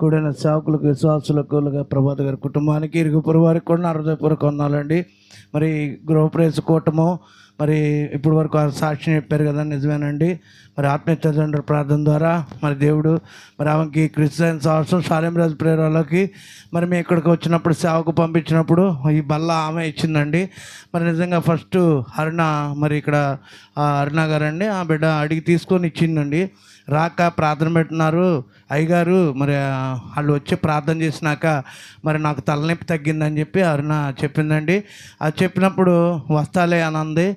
కూడిన సేవకులకు విశ్వాసులకు ప్రభాత గారి కుటుంబానికి ఇరుగు పొరుగు వారికి కూడా నా హృదయపూర్వక మరి గృహప్రవేశ కూటము మరి ఇప్పుడు వరకు ఆ సాక్షిని చెప్పారు కదా నిజమేనండి. మరి ఆత్మీయ తల్లిదండ్రుల ప్రార్థన ద్వారా మరి దేవుడు మరి ఆమెకి క్రిస్టియన్ సంవత్సరం సాలెంరాజు ప్రేరాలకి మరి మేము ఇక్కడికి వచ్చినప్పుడు సేవకు పంపించినప్పుడు ఈ బల్ల ఆమె ఇచ్చిందండి. మరి నిజంగా ఫస్ట్ అరుణ మరి ఇక్కడ అరుణ గారండి ఆ బిడ్డ అడిగి తీసుకొని ఇచ్చిందండి. రాక ప్రార్థన పెట్టినారు అయ్యగారు మరి వాళ్ళు వచ్చి ప్రార్థన చేసినాక మరి నాకు తలనొప్పి తగ్గిందని చెప్పి అరుణ చెప్పిందండి. అది చెప్పినప్పుడు వస్తాలే అని అంది.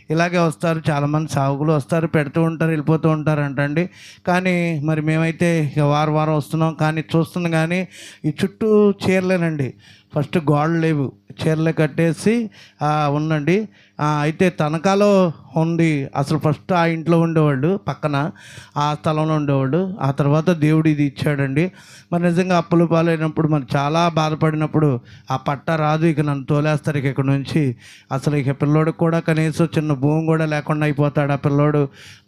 ఇలాగే వస్తారు చాలామంది సాగులు వస్తారు పెడుతూ ఉంటారు వెళ్ళిపోతూ ఉంటారు అంటండి. కానీ మరి మేమైతే ఇక వారం వారం వస్తున్నాం కానీ చూస్తుంది కానీ ఈ చుట్టూ చీరలేనండి. ఫస్ట్ గోడలు లేవు. చీరలు కట్టేసి ఉందండి. అయితే తనఖాలో ఉంది. అసలు ఫస్ట్ ఆ ఇంట్లో ఉండేవాళ్ళు పక్కన ఆ స్థలంలో ఉండేవాళ్ళు. ఆ తర్వాత దేవుడు ఇది ఇచ్చాడండి. మరి నిజంగా అప్పులు పాలైనప్పుడు మరి చాలా బాధపడినప్పుడు ఆ పట్ట రాదు ఇక నన్ను తోలేస్తారు ఇక ఇక్కడ నుంచి. అసలు ఇక పిల్లోడికి కూడా కనీసం చిన్న భూమి కూడా లేకుండా అయిపోతాడు ఆ పిల్లోడు.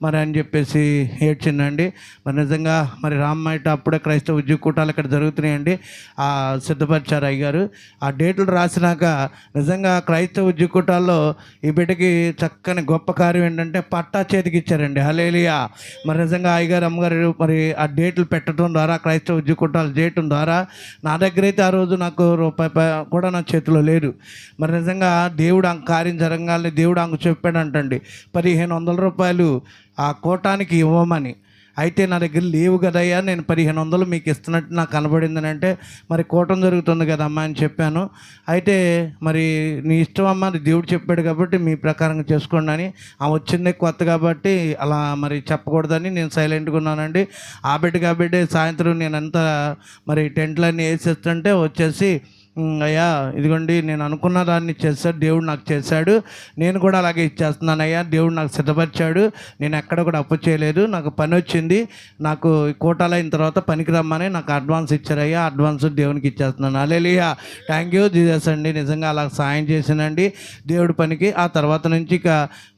మరి అని చెప్పేసి ఏడ్చిందండి. మరి నిజంగా మరి రామ్మాయిట అప్పుడే క్రైస్తవ ఉద్యోగ కూటాలు ఇక్కడ జరుగుతున్నాయండి. ఆ సిద్ధపరిచారు అయ్యారు ఆ డేట్లు రాసినాక నిజంగా క్రైస్తవ ఉద్యోగ కూటాల్లో ఈ బిడ్డకి చక్కని గొప్ప కార్యం ఏంటంటే పట్టా చేతికి ఇచ్చారండి. హలేలియా మరి నిజంగా అయ్యగారు అమ్మగారు మరి ఆ డేట్లు పెట్టడం ద్వారా క్రైస్తవ ఉద్యోగ కూటాలు చేయటం ద్వారా నా దగ్గర అయితే ఆ రోజు నాకు రూపాయి కూడా నా చేతిలో లేదు. మరి నిజంగా దేవుడు ఆ కార్యం జరగాలని దేవుడు ఆమెకు చెప్పాడంటండి పదిహేను వందల రూపాయలు ఆ కోటానికి ఇవ్వమని. అయితే నా దగ్గర లేవు కదయ్యా నేను పదిహేను వందలు మీకు ఇస్తున్నట్టు నాకు కనబడిందని అంటే మరి కూటం జరుగుతుంది కదమ్మా అని చెప్పాను. అయితే మరి నీ ఇష్టం అమ్మా దేవుడు చెప్పాడు కాబట్టి మీ ప్రకారంగా చేసుకోండి అని. ఆ వచ్చిందే కొత్త కాబట్టి అలా మరి చెప్పకూడదని నేను సైలెంట్గా ఉన్నానండి. ఆ బిడ్డ కాబట్టి సాయంత్రం నేను అంతా మరి టెంట్లన్నీ వేసేస్తుంటే వచ్చేసి అయ్యా ఇదిగోండి నేను అనుకున్న దాన్ని చేశాడు దేవుడు నాకు చేశాడు. నేను కూడా అలాగే ఇచ్చేస్తున్నాను అయ్యా దేవుడు నాకు సిద్ధపరిచాడు. నేను ఎక్కడ కూడా అప్పు చేయలేదు. నాకు పని వచ్చింది. నాకు ఈ కోటాలు అయిన తర్వాత పనికి రమ్మని నాకు అడ్వాన్స్ ఇచ్చారయ్యా. అడ్వాన్స్ దేవునికి ఇచ్చేస్తున్నాను. అలేలియా థ్యాంక్ యూ జీజస్ అండి. నిజంగా అలా సాయం చేసినండి దేవుడి పనికి ఆ తర్వాత నుంచి ఇక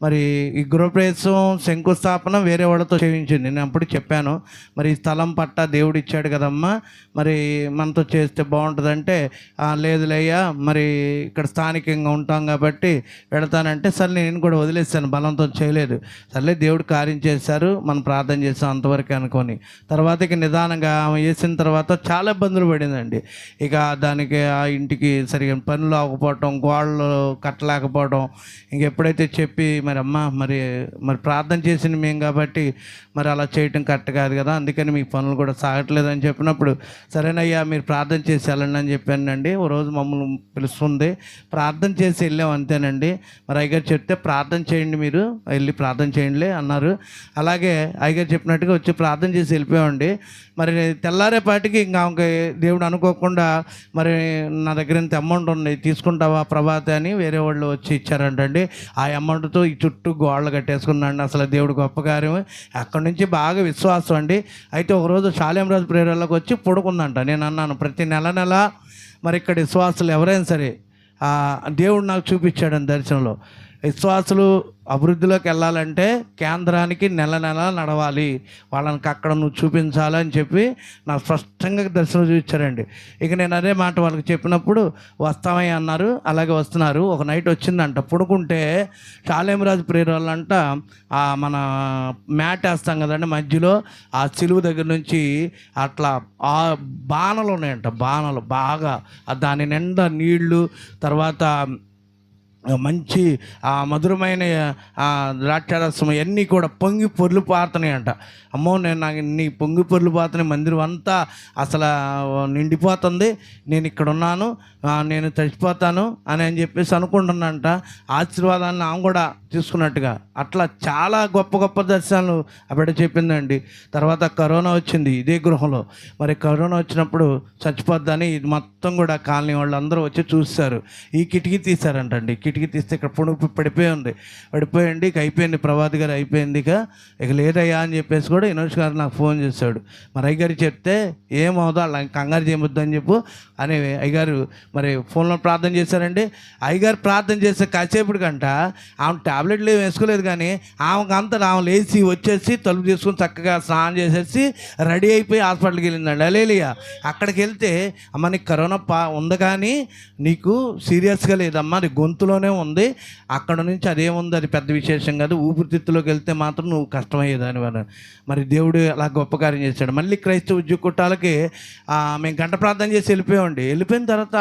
మరి ఈ గృహప్రవేశం శంకుస్థాపన వేరే వాళ్ళతో చేయించింది. నేను అప్పుడు చెప్పాను మరి ఈ స్థలం పట్ట దేవుడు ఇచ్చాడు కదమ్మా. మరి మనతో చేస్తే బాగుంటుందంటే "ఆ, లేదులేయ్యా మరి ఇక్కడ స్థానికంగా ఉంటాం కాబట్టి వెళతానంటే సరే నేను కూడా వదిలేసాను బలంతో చేయలేదు. సర్లే దేవుడు కార్యం చేశారు మనం ప్రార్థన చేస్తాం అంతవరకు అనుకొని. తర్వాత ఇక నిదానంగా ఆమె వేసిన తర్వాత చాలా ఇబ్బందులు పడిందండి. ఇక దానికి ఆ ఇంటికి సరిగా పనులు అవ్వకపోవటం గోడలు కట్టలేకపోవడం ఇంకెప్పుడైతే చెప్పి మరి అమ్మ మరి మరి ప్రార్థన చేసింది మేము కాబట్టి మరి అలా చేయటం కరెక్ట్ కాదు కదా అందుకని మీ పనులు కూడా సాగట్లేదని చెప్పినప్పుడు సరేనయ్యా మీరు ప్రార్థన చేసి వెళ్ళండి అని చెప్పానండి. ఓ రోజు మమ్మల్ని పిలుస్తుంది. ప్రార్థన చేసి వెళ్ళాం అంతేనండి. మరి అయ్యగారు చెప్తే ప్రార్థన చేయండి మీరు వెళ్ళి ప్రార్థన చేయండి అన్నారు. అలాగే అయ్యగారు చెప్పినట్టుగా వచ్చి ప్రార్థన చేసి వెళ్ళిపోయామండి. మరి తెల్లారేపాటికి ఇంకా ఆమెకి దేవుడు అనుకోకుండా మరి నా దగ్గర ఇంత అమౌంట్ ఉంది తీసుకుంటావా ప్రభాత అని వేరే వాళ్ళు వచ్చి ఇచ్చారంటండి. ఆ అమౌంట్తో ఈ చుట్టూ గోడలు కట్టేసుకున్నాండి అసలు దేవుడు గొప్ప కార్యం అక్కడి నుంచి బాగా విశ్వాసం అండి. అయితే ఒకరోజు శాలేమరాజు ప్రేరణలోకి వచ్చి పడుకుందంట. నేను అన్నాను ప్రతి నెల నెల మరి ఇక్కడ విశ్వాసులు ఎవరైనా సరే దేవుడు నాకు చూపించాడని దర్శనంలో. విశ్వాసులు అభివృద్ధిలోకి వెళ్ళాలంటే కేంద్రానికి నెల నెల నడవాలి. వాళ్ళకి అక్కడ నువ్వు చూపించాలని చెప్పి నాకు స్పష్టంగా దర్శనం చూపించారండి. ఇక నేను అదే మాట వాళ్ళకి చెప్పినప్పుడు వస్తామని అన్నారు అలాగే వస్తున్నారు. ఒక నైట్ వచ్చిందంట పడుకుంటే శాలేమరాజు ప్రేరాలంట ఆ మన మ్యాట్ వేస్తాం కదండి మధ్యలో ఆ సిలువు దగ్గర నుంచి అట్లా ఆ బాణలు ఉన్నాయంట బాణలు బాగా. దాని నిండా నీళ్ళు తర్వాత మంచి ఆ మధురమైన ద్రాక్షారసం అన్నీ కూడా పొంగి పొర్లు పారుతున్నాయి అంట అమ్మో నేను నాకు నీ పొంగి పొర్లు పారుతున్నాయి మందిరం అంతా అసలు నిండిపోతుంది. నేను ఇక్కడ ఉన్నాను నేను చచ్చిపోతాను అని అని చెప్పేసి అనుకుంటున్నానంట. ఆశీర్వాదాన్ని ఆమె కూడా తీసుకున్నట్టుగా. అట్లా చాలా గొప్ప గొప్ప దర్శనాలు ఆ బిడ్డ చెప్పిందండి. తర్వాత కరోనా వచ్చింది ఇదే గృహంలో. మరి కరోనా వచ్చినప్పుడు చచ్చిపోద్దని ఇది మొత్తం కూడా కాలనీ వాళ్ళు అందరూ వచ్చి చూస్తారు ఈ కిటికీ తీశారంటండి కిటికీ బయటికి తీస్తే ఇక్కడ పుణుకు పడిపోయి ఉంది. పడిపోయింది ఇక అయిపోయింది ప్రభాత్ గారు అయిపోయింది ఇక. ఇక లేదయ్యా అని చెప్పేసి కూడా ఇనోష్ గారు నాకు ఫోన్ చేశాడు. మరి అయ్యగారు చెప్తే ఏమవుదో అలా కంగారు చేయవద్దు అని చెప్పు అని అయ్యగారు మరి ఫోన్లో ప్రార్థన చేశారండి. అయ్యగారు ప్రార్థన చేస్తే కాసేపటి కంట ఆమె టాబ్లెట్లు ఏమి వేసుకోలేదు కానీ ఆమెకు అంతా ఆమె లేచి వచ్చేసి తలుపు తీసుకుని చక్కగా స్నానం చేసేసి రెడీ అయిపోయి హాస్పిటల్కి వెళ్ళిందండి. అలేలియా అక్కడికి వెళ్తే అమ్మ నీకు కరోనా పా ఉంది కానీ నీకు సీరియస్గా లేదమ్మా అది గొంతులోనే ఉంది. అక్కడ నుంచి అదేముంది అది పెద్ద విశేషం కాదు. ఊపిరితిత్తులోకి వెళ్తే మాత్రం నువ్వు కష్టమయ్యేదాని వల్ల మరి దేవుడు అలా గొప్ప కార్యం చేశాడు. మళ్ళీ క్రైస్తవ ఉద్యోగ కుట్టాలకి మేము గంట ప్రార్థన చేసి వెళ్ళిపోయామండి. వెళ్ళిపోయిన తర్వాత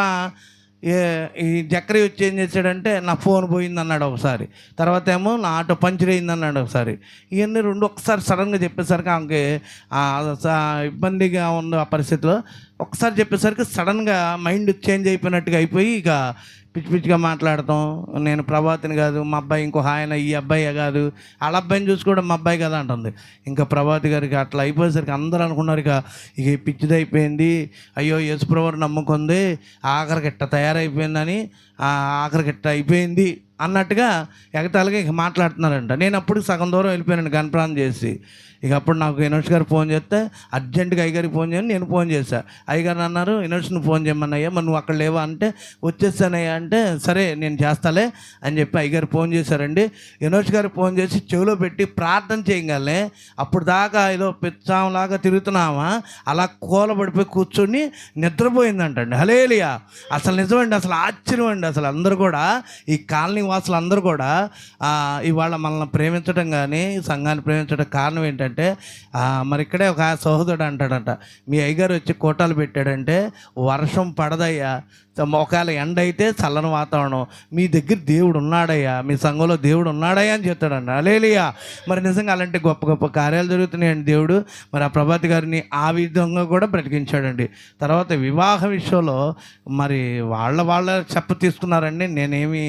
ఏ ఈ జక్రి వచ్చి ఏం చేశాడంటే నా ఫోన్ పోయింది అన్నాడు ఒకసారి. తర్వాత ఏమో నా ఆటో పంచర్ అయింది అన్నాడు ఒకసారి. ఇవన్నీ రెండు ఒకసారి సడన్గా చెప్పేసరికి ఆమెకి ఇబ్బందిగా ఉంది ఆ పరిస్థితిలో. ఒకసారి చెప్పేసరికి సడన్గా మైండ్ చేంజ్ అయిపోయినట్టుగా అయిపోయి ఇక పిచ్చి పిచ్చిగా మాట్లాడతాం. నేను ప్రభాతిని కాదు మా అబ్బాయి ఇంకో ఆయన ఈ అబ్బాయి కాదు. వాళ్ళ అబ్బాయిని చూసి కూడా మా అబ్బాయి కదా అంటుంది. ఇంకా ప్రభాతి గారికి అట్లా అయిపోయేసరికి అందరూ అనుకున్నారు ఇక ఇక పిచ్చిది అయిపోయింది. అయ్యో యేసుప్రభుని నమ్ముకుంది. ఆఖరికి ఇట్ట తయారైపోయిందని ఆ ఆఖరికి ఇట్ట అయిపోయింది. అన్నట్టుగా ఎగతాళిగా ఇక మాట్లాడుతున్నారంట. నేను అప్పుడు సగం దూరం వెళ్ళిపోయాను గణప్రాణం చేసి. ఇక అప్పుడు నాకు ఇనోష్ గారు ఫోన్ చేస్తే అర్జెంటుగా అయ్యగారికి ఫోన్ చేయని నేను ఫోన్ చేశాను అయ్యగారు అన్నారు ఇనోష్ను ఫోన్ చేయమన్నయ్యా మరి నువ్వు అక్కడ లేవా? అంటే వచ్చేస్తానయ్యా అంటే సరే నేను చేస్తాలే అని చెప్పి అయ్యగారు ఫోన్ చేశారండి. ఇనోష్ గారు ఫోన్ చేసి చెవిలో పెట్టి ప్రార్థన చేయగలనే అప్పుడు దాకా ఏదో పిచ్చాంలాగా తిరుగుతున్నామా అలా కూలబడిపోయి కూర్చొని నిద్రపోయిందంటండి. హలేలియా! అసలు నిజమండి అసలు ఆశ్చర్యం అండి అసలు అందరూ కూడా ఈ కాలనీ వాసులు అందరూ కూడా ఇవాళ మనల్ని ప్రేమించడం కానీ సంఘాన్ని ప్రేమించడం కారణం ఏంటంటే మరి ఇక్కడే ఒక సహోదరుడు అంటాడంట మీ అయ్యగారు వచ్చి కోటాలు పెట్టాడంటే వర్షం పడదయ్యా ఒకవేళ ఎండ అయితే చల్లని వాతావరణం మీ దగ్గర దేవుడు ఉన్నాడయ్యా మీ సంఘంలో దేవుడు ఉన్నాడయ్యా అని చెప్తాడండి అలేలియా మరి నిజంగా అలాంటి గొప్ప గొప్ప కార్యాలు జరుగుతున్నాయండి దేవుడు. మరి ఆ ప్రభాతి గారిని ఆ విధంగా కూడా బ్రతికించాడండి. తర్వాత వివాహ విషయంలో మరి వాళ్ళ వాళ్ళ చెప్ప తీసుకున్నారండి. నేనేమి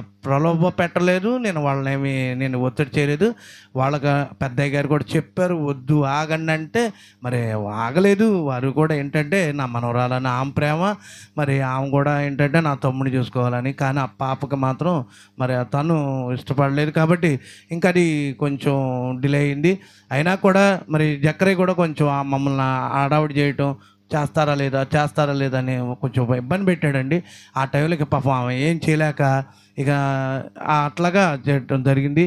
ప్రలోభ పెట్టలేదు నేను వాళ్ళనేమి నేను ఒత్తిడి చేయలేదు. వాళ్ళకి పెద్దయ్య గారు కూడా చెప్పారు వద్దు ఆగండి అంటే మరి ఆగలేదు. వారు కూడా ఏంటంటే నా మనవరాలని ఆమె ప్రేమ. మరి ఆమె కూడా ఏంటంటే నా తమ్ముడిని చూసుకోవాలని. కానీ ఆ పాపకి మాత్రం మరి తను ఇష్టపడలేదు కాబట్టి ఇంకా అది కొంచెం డిలే అయింది. అయినా కూడా మరి జక్కరే కూడా కొంచెం మమ్మల్ని ఆడావిడి చేయటం చేస్తారా లేదా చేస్తారా లేదా అని కొంచెం ఇబ్బంది పెట్టాడండి. ఆ టైంలోకి పాపం ఆమె ఏం చేయలేక ఇక అట్లాగా చేయడం జరిగింది.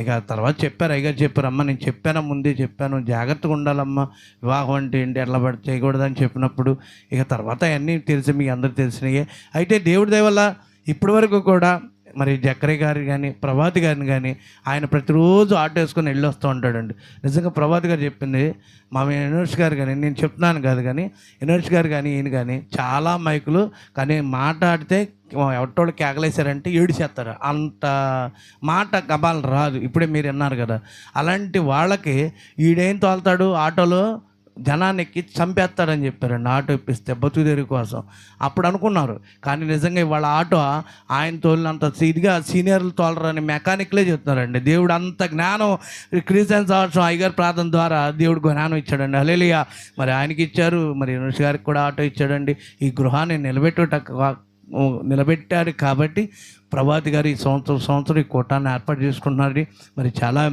ఇక తర్వాత చెప్పారు అయ్యగారు చెప్పారు అమ్మ నేను చెప్పాను ముందే చెప్పాను జాగ్రత్తగా ఉండాలమ్మా వివాహం అంటే ఏంటి ఎట్లా పడి చేయకూడదని చెప్పినప్పుడు ఇక తర్వాత అవన్నీ తెలిసి మీకు అందరు తెలిసినాయి. అయితే దేవుడి దయ వల్ల ఇప్పటి వరకు కూడా మరి జక్కరే గారి కానీ ప్రభాతి గారిని కానీ ఆయన ప్రతిరోజు ఆటో వేసుకొని వెళ్ళి వస్తూ ఉంటాడండి. నిజంగా ప్రభాతి గారు చెప్పింది మా యూనివర్స్ గారు కానీ నేను చెప్తున్నాను కాదు కానీ యూనివర్స్ గారు కానీ ఈయన కానీ చాలా మైకులు కానీ మాట్లాడితే ఎవటోళ్ళు కేకలేశారంటే ఏడిచేస్తారు. అంత మాట గబాలు రాదు. ఇప్పుడే మీరు విన్నారు కదా. అలాంటి వాళ్ళకి ఈడేం తోలుతాడు ఆటోలో? జనానికి చంపేస్తాడని చెప్పారండి ఆటో ఇప్పిస్తే బతుకుదేరి కోసం. అప్పుడు అనుకున్నారు. కానీ నిజంగా ఇవాళ ఆటో ఆయన తోలినంత ఇదిగా సీనియర్లు తోలరని మెకానిక్లే చెప్తున్నారండి. దేవుడు అంత జ్ఞానం క్రిస్టియన్ సంవత్సరం అయ్యగారు ప్రార్థన ద్వారా దేవుడు జ్ఞానం ఇచ్చాడండి. అలేలియా మరి ఆయనకి ఇచ్చారు. మరి ఋషి గారికి కూడా ఆటో ఇచ్చాడండి. ఈ గృహాన్ని నిలబెట్టుట నిలబెట్టారు కాబట్టి ప్రభాతి గారు ఈ సంవత్సరం సంవత్సరం ఈ కూటాన్ని ఏర్పాటు చేసుకుంటున్నారు మరి చాలా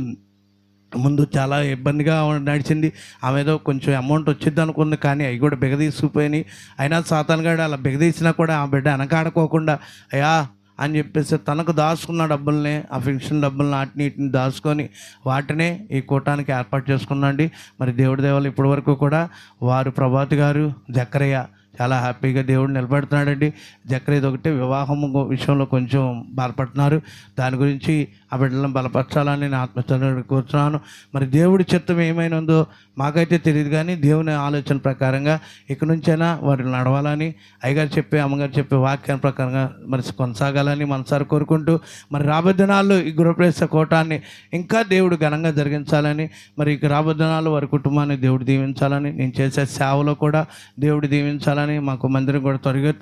ముందు చాలా ఇబ్బందిగా నడిచింది. ఆమె ఏదో కొంచెం అమౌంట్ వచ్చింది అనుకుంది కానీ అవి కూడా బిగదీసుకుపోయినాయి అయినా సాతాన్గాడు అలా బిగదీసినా కూడా ఆ బిడ్డ వెనకాడుకోకుండా అయ్యా అని చెప్పేసి తనకు దాచుకున్న డబ్బుల్ని ఆ ఫిక్షన్ డబ్బుల్ని వాటిని వీటిని దాచుకొని వాటినే ఈ కూటానికి ఏర్పాటు చేసుకున్నాండి. మరి దేవుడి దేవాలు ఇప్పటి వరకు కూడా వారు ప్రభాతి గారు జక్కరయ్య చాలా హ్యాపీగా దేవుడు నిలబెడుతున్నాడండి. జక్కరేది ఒకటి వివాహం విషయంలో కొంచెం బాధపడుతున్నారు. దాని గురించి ఆ బిడ్డలను బలపరచాలని నేను ఆత్మచర్య కూర్చున్నాను. మరి దేవుడి చిత్తం ఏమైనా ఉందో మాకైతే తెలియదు కానీ దేవుని ఆలోచన ప్రకారంగా ఇక నుంచైనా వారు నడవాలని అయ్యగారు చెప్పే అమ్మగారు చెప్పే వాక్యాన్ని ప్రకారంగా మరి కొనసాగాలని మనసారి కోరుకుంటూ మరి రాబోదినాల్లో ఈ గృహప్రవేశ కోటాన్ని ఇంకా దేవుడు ఘనంగా జరిగించాలని మరి ఇక రాబోదినాల్లో వారి కుటుంబాన్ని దేవుడు దీవించాలని నేను చేసే సేవలో కూడా దేవుడు దీవించాలని మాకు మందిరం కూడా త్వరగా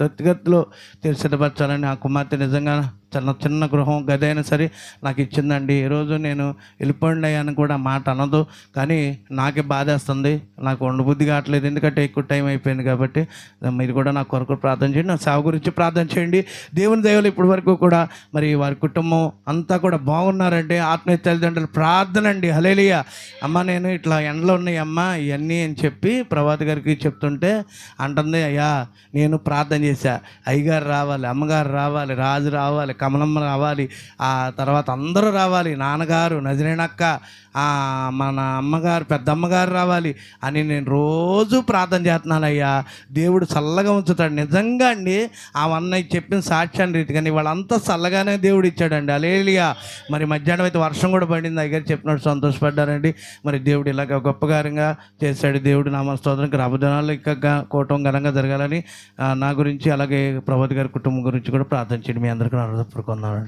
తీర్చిదపరచాలని ఆ కుమార్తె నిజంగా చిన్న చిన్న గృహం గది అయినా సరే నాకు ఇచ్చిందండి. ఈరోజు నేను వెళ్ళిపోండి అని కూడా మాట అనదు. కానీ నాకే బాధేస్తుంది. నాకు ఉండబుద్ధి కావట్లేదు. ఎందుకంటే ఎక్కువ టైం అయిపోయింది కాబట్టి మీరు కూడా నా కొరకు ప్రార్థన చేయండి. నా సేవ గురించి ప్రార్థన చేయండి. దేవుని దయవలు ఇప్పటి వరకు కూడా మరి వారి కుటుంబం అంతా కూడా బాగున్నారంటే ఆత్మీయ తల్లిదండ్రులు ప్రార్థన అండి. హలేలియ అమ్మ నేను ఇట్లా ఎండలో ఉన్నాయి అమ్మ ఇవన్నీ అని చెప్పి ప్రభాత్ గారికి చెప్తుంటే అంటుంది అయ్యా నేను ప్రార్థన చేశా. అయ్యగారు రావాలి అమ్మగారు రావాలి రాజు రావాలి కమలమ్మ రావాలి. ఆ తర్వాత అందరూ రావాలి. నాన్నగారు నజరేనక్క మన అమ్మగారు పెద్దమ్మగారు రావాలి అని నేను రోజు ప్రార్థన చేస్తున్నాను అయ్యా దేవుడు చల్లగా ఉంచుతాడు. నిజంగా అండి ఆ అన్నయ్య చెప్పిన సాక్ష్యాన్ని రీతిగాని వాళ్ళంతా చల్లగానే దేవుడు ఇచ్చాడండి. అలేలియా మరి మధ్యాహ్నం అయితే వర్షం కూడా పడింది. దగ్గర చెప్పినట్టు సంతోషపడ్డారండి. మరి దేవుడు ఇలాగ గొప్పగారంగా చేశాడు. దేవుడు నామ స్తోత్రంకి రాబోదినాలు ఇంకా కోటం ఘనంగా జరగాలని నా గురించి అలాగే ప్రభాత్ గారి కుటుంబం గురించి కూడా ప్రార్థన చేయండి. మీ అందరికీ నా